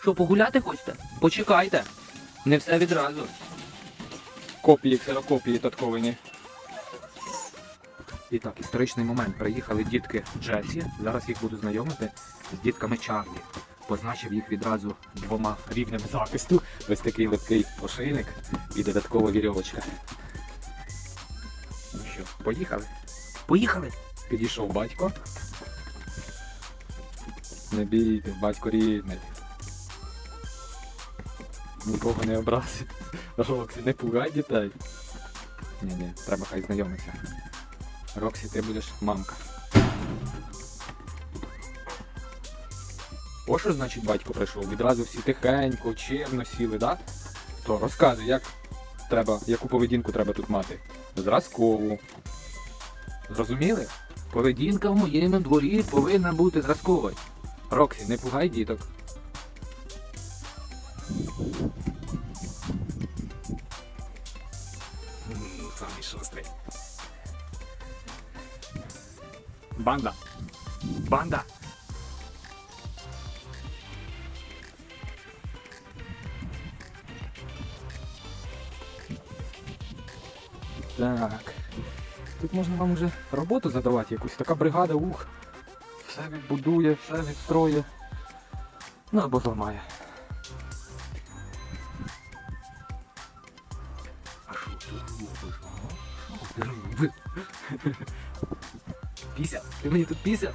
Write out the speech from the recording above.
Що, погуляти хочете? Почекайте. Не все відразу. Копії, ксерокопії татковині. І так, історичний момент. Приїхали дітки Джесі. Зараз їх буду знайомити з дітками Чарлі. Позначив їх відразу двома рівнями захисту. Ось такий липкий ошейник і додаткова вірьовочка. Ну що, поїхали? Поїхали. Підійшов батько. Не бійтесь, батько рідний. Нікого не образить. Роксі, не пугай дітей. Ні, ні, треба хай знайомиться. Роксі, ти будеш мамка. О, що значить батько прийшов? Відразу всі тихенько, чемно сіли, да? То розказуй, як треба, яку поведінку треба тут мати? Зразкову. Зрозуміли? Поведінка в моєму дворі повинна бути зразковою. Роксі, не пугай діток. Самий шостий. Банда. Банда. Так. Тут можна вам уже роботу задавати якусь. Така бригада, ух. Все відбудує, все відстроє. Ну або зламає. Піся? Ти мені тут піся?